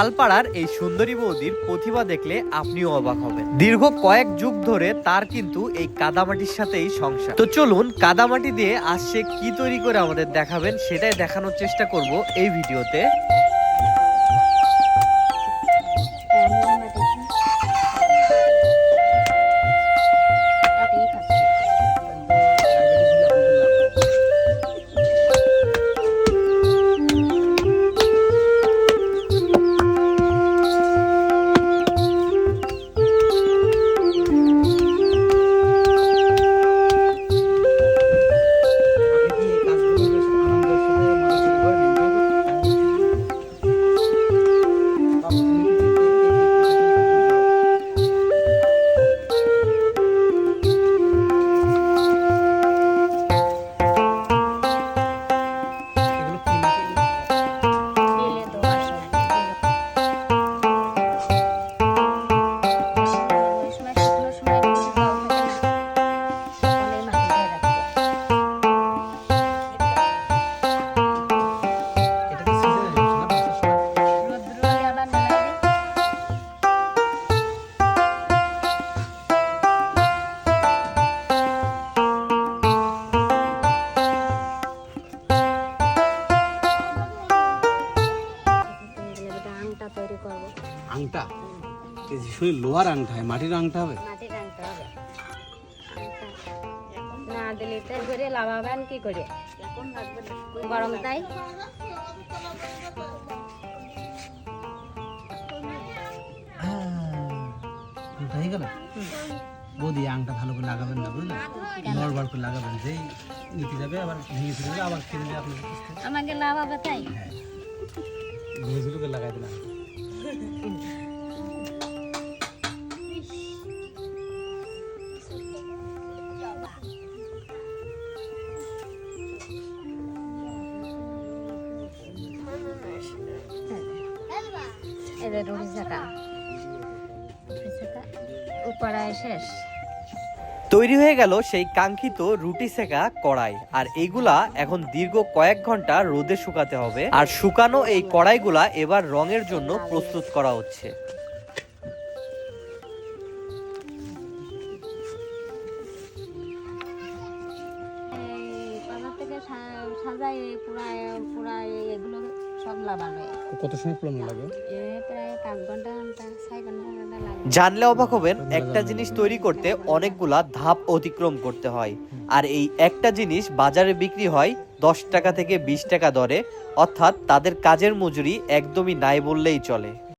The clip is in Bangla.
পালপাড়ার এই সুন্দরী বৌদির প্রতিভা দেখলে আপনিও অবাক হবেন। দীর্ঘ কয়েক যুগ ধরে তার কিন্তু এই কাদামাটির সাথেই সংসার। তো চলুন কাদামাটি দিয়ে আজ সে কি তৈরি করে আমাদের দেখাবেন, সেটাই দেখানোর চেষ্টা করব এই ভিডিওতে। আংটা? যে লোহার আংটা হয় মাটির আংটা হবে? মাটির আনতে হবে। না দিলে করে লাভাবেন কি করে? গরম তাই? হয়ে গেল? বৌদি আংটা ভালো করে লাগাবেন না বুঝলেন নড়বড় করে লাগাবেন যেই নিতে যাবে আবার ভেঙে ফেলে যাবে আবার কিনে দেবে আপনার আমাকে লাভ হবে তাই? হ্যাঁ। ভেঙে লাগাই দিলাম। এদের রুটি চাকা। রুটি শেষ। তৈরি হয়ে গেল সেই কাঙ্ক্ষিত রুটি সেকা কড়াই। আর এইগুলা এখন দীর্ঘ কয়েক ঘণ্টা রোদে শুকাতে হবে। আর শুকানো এই কড়াইগুলা এবার রঙের জন্য প্রস্তুত করা হচ্ছে। সাজাই এগুলো কত সময় প্লম লাগে? এ প্রায় পাঁচ ঘণ্টা ঘণ্টা ছয় ঘণ্টা ঘণ্টা লাগে। জানলে অবাক হবেন একটা জিনিস তৈরি করতে অনেকগুলা ধাপ অতিক্রম করতে হয়। আর এই একটা জিনিস বাজারে বিক্রি হয় দশ টাকা থেকে বিশ টাকা দরে অর্থাৎ তাদের কাজের মজুরি একদমই নাই বললেই চলে।